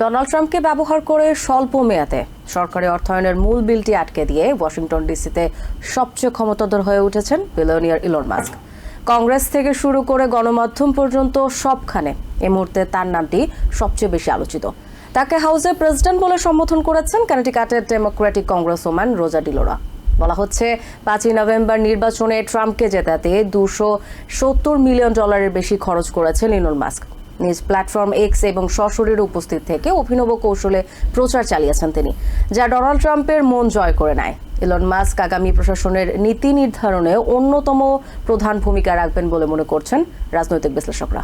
Donald ট্রাম্পকে ব্যবহার করে স্বল্প মেয়াদে। সরকারি অর্থায়নের মূল বিলটি আটকে দিয়ে ওয়াশিংটন ডিসিতে সবচেয়ে ক্ষমতাধর হয়ে উঠেছেন বিলিয়নিয়ার ইলন মাস্ক। কংগ্রেস থেকে শুরু করে গণমাধ্যম পর্যন্ত সবখানে এ মুহূর্তে তার নামটি সবচেয়ে বেশি আলোচিত। তাকে হাউসে প্রেসিডেন্ট বলে সম্বোধন করেছেন কানেটিকাটের ডেমোক্রেটিক কংগ্রেস ওম্যান রোজা ডিলোরা। বলা হচ্ছে, পাঁচই নভেম্বর নির্বাচনে ট্রাম্পকে জেতাতে দুশো সত্তর মিলিয়ন ডলারের বেশি খরচ করেছেন ইলন মাস্ক। নিজ প্ল্যাটফর্ম এক্স এবং সশরীরে উপস্থিত থেকে অভিনব কৌশলে প্রচার চালিয়েছেন তিনি, যা ডোনাল্ড ট্রাম্পের মন জয় করে নেয়। ইলন মাস্ক আগামী প্রশাসনের নীতি নির্ধারণে অন্যতম প্রধান ভূমিকা রাখবেন বলে মনে করছেন রাজনৈতিক বিশ্লেষকরা।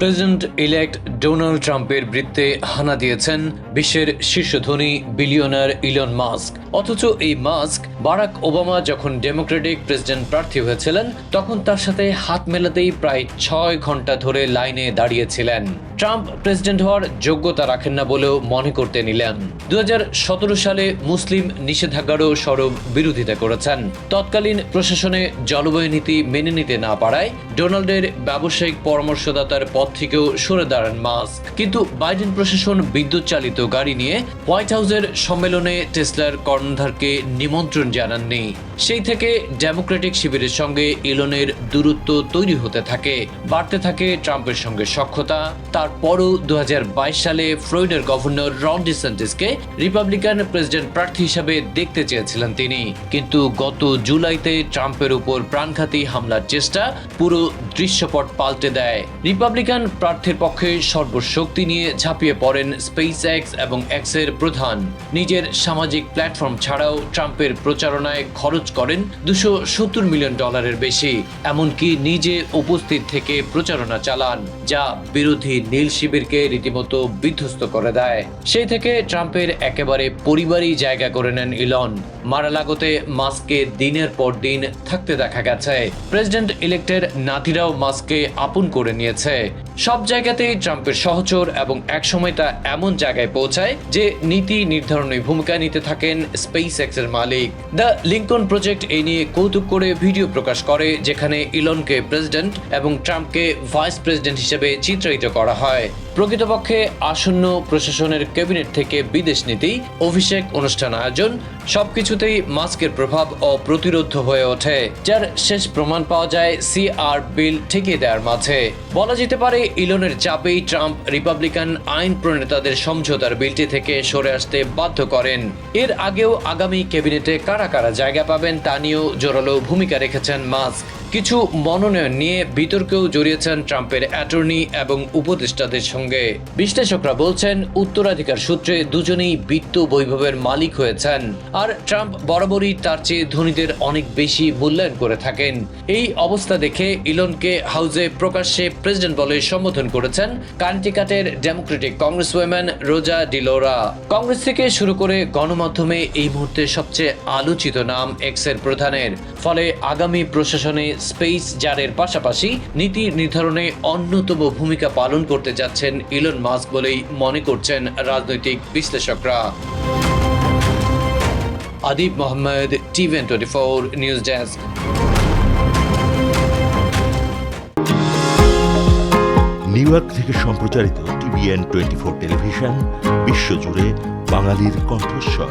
প্রেসিডেন্ট ইলেক্ট ডোনাল্ড ট্রাম্পের বৃত্তে হানা দিয়েছেন বিশ্বের শীর্ষ ধনী বিলিয়নার ইলন মাস্ক। অথচ এই মাস্ক বারাক ওবামা যখন ডেমোক্রেটিক প্রেসিডেন্ট প্রার্থী হয়েছিলেন, তখন তার সাথে হাত মেলাতেই প্রায় ছয় ঘণ্টা ধরে লাইনে দাঁড়িয়েছিলেন। ট্রাম্প প্রেসিডেন্ট হওয়ার যোগ্যতা রাখেন না বলেও মনে করতে নিলেন। দু হাজার সতেরো সালে মুসলিম নিষেধাজ্ঞারও সরব বিরোধিতা করেছেন। তৎকালীন প্রশাসনে জলবায়ু নীতি মেনে নিতে না পারায় ডোনাল্ডের ব্যবসায়িক পরামর্শদাতার পদ থেকেও সরে দাঁড়ান মাস্ক। কিন্তু বাইডেন প্রশাসন বিদ্যুৎ চালিত গাড়ি নিয়ে হোয়াইট হাউসের সম্মেলনে টেসলার কর্ণধারকে নিমন্ত্রণ জানাননি। সেই থেকে ডেমোক্রেটিক শিবিরের সঙ্গে ইলনের দূরত্ব তৈরি হতে থাকে। বাড়তে থাকে ট্রাম্পের সঙ্গে সক্ষতা তারপরও দু হাজার বাইশ সালে ফ্লোরিডার গভর্নর রন ডিসেন্টিসকে রিপাবলিকান প্রেসিডেন্ট প্রার্থী হিসাবে দেখতে চেয়েছিলেন তিনি। কিন্তু গত জুলাইতে ট্রাম্পের উপর প্রাণঘাতী হামলার চেষ্টা পুরো দৃশ্যপট পাল্টে দেয়। রিপাবলিকান প্রার্থীর পক্ষে সর্বশক্তি নিয়ে ঝাঁপিয়ে পড়েন স্পেস এক্স এবং এক্সের প্রধান। নিজের সামাজিক প্ল্যাটফর্ম ছাড়াও ট্রাম্পের প্রচারণায় খরচ করেন দুশো সত্তর মিলিয়ন ডলারের বেশি, এমনকি নিজে উপস্থিত থেকে প্রচারণা চালান, যা বিরোধী নীল শিবিরকে রীতিমতো বিধ্বস্ত করে দেয়। সেই থেকে ট্রাম্পের একেবারে পরিবারই জায়গা করে নেন ইলন। মারালাগোতে মাস্ককে দিনের পর দিন থাকতে দেখা গেছে। প্রেসিডেন্ট ইলেক্টের নাতিরাও মাস্ককে আপন করে নিয়েছে। সব জায়গাতেই ট্রাম্পের সহচর এবং একসময় তা এমন জায়গায় পৌঁছায় যে নীতি নির্ধারণী ভূমিকা নিতে থাকেন স্পেস এক্সের মালিক। দ্য লিঙ্কন প্রজেক্ট এই নিয়ে কৌতুক করে ভিডিও প্রকাশ করে, যেখানে ইলনকে প্রেসিডেন্ট এবং ট্রাম্পকে ভাইস প্রেসিডেন্ট হিসেবে চিত্রায়িত করা হয়। প্রকৃতপক্ষে আসন্ন প্রশাসনের ক্যাবিনেট থেকে বিদেশ নীতি, অভিষেক অনুষ্ঠান আয়োজন, সবকিছুতেই মাস্কের প্রভাব অপ্রতিরোধ হয়ে ওঠে, যার শেষ প্রমাণ পাওয়া যায় সিআর বিল ঠেকিয়ে দেওয়ার মাঝে। বলা যেতে পারে, ইলনের চাপেই ট্রাম্প রিপাবলিকান আইন প্রণেতাদের সমঝোতার বিলটি থেকে সরে আসতে বাধ্য করেন। এর আগেও আগামী ক্যাবিনেটে কারা কারা জায়গা পাবেন তা নিয়েও জোরালো ভূমিকা রেখেছেন মাস্ক। কিছু মনোনয়ন নিয়ে বিতর্কেও জড়িয়েছেন ট্রাম্পের অ্যাটর্নি এবং উপদেষ্টাদের সঙ্গে। বিশ্লেষকরা বলছেন, উত্তরাধিকার সূত্রে দুজনেই বিত্ত বৈভবের মালিক হয়েছেন। আর ট্রাম্প বরাবরই তার চেয়ে ধনীদের অনেক বেশি মূল্যায়ন করে থাকেন। এই অবস্থা দেখে ইলনকে হাউজে প্রকাশ্যে প্রেসিডেন্ট বলে সম্বোধন করেছেন কান্টিকাটের ডেমোক্রেটিক কংগ্রেস ওয়েম্যান রোজা ডিলোরা। কংগ্রেস থেকে শুরু করে গণমাধ্যমে এই মুহূর্তে সবচেয়ে আলোচিত নাম এক্সের প্রধানের। ফলে আগামী প্রশাসনে স্পেস জারের পাশাপাশি নীতি নির্ধারণে অন্যতম ভূমিকা পালন করতে যাচ্ছেন ইলন মাস্ক বলেই মনে করছেন রাজনৈতিক বিশ্লেষকরা। Adib Mohammad TVN twenty four, news desk. New York থেকে সম্প্রচারিত টিভিএন টোয়েন্টি ফোর টেলিভিশন, বিশ্বজুড়ে বাঙালির কণ্ঠস্বর।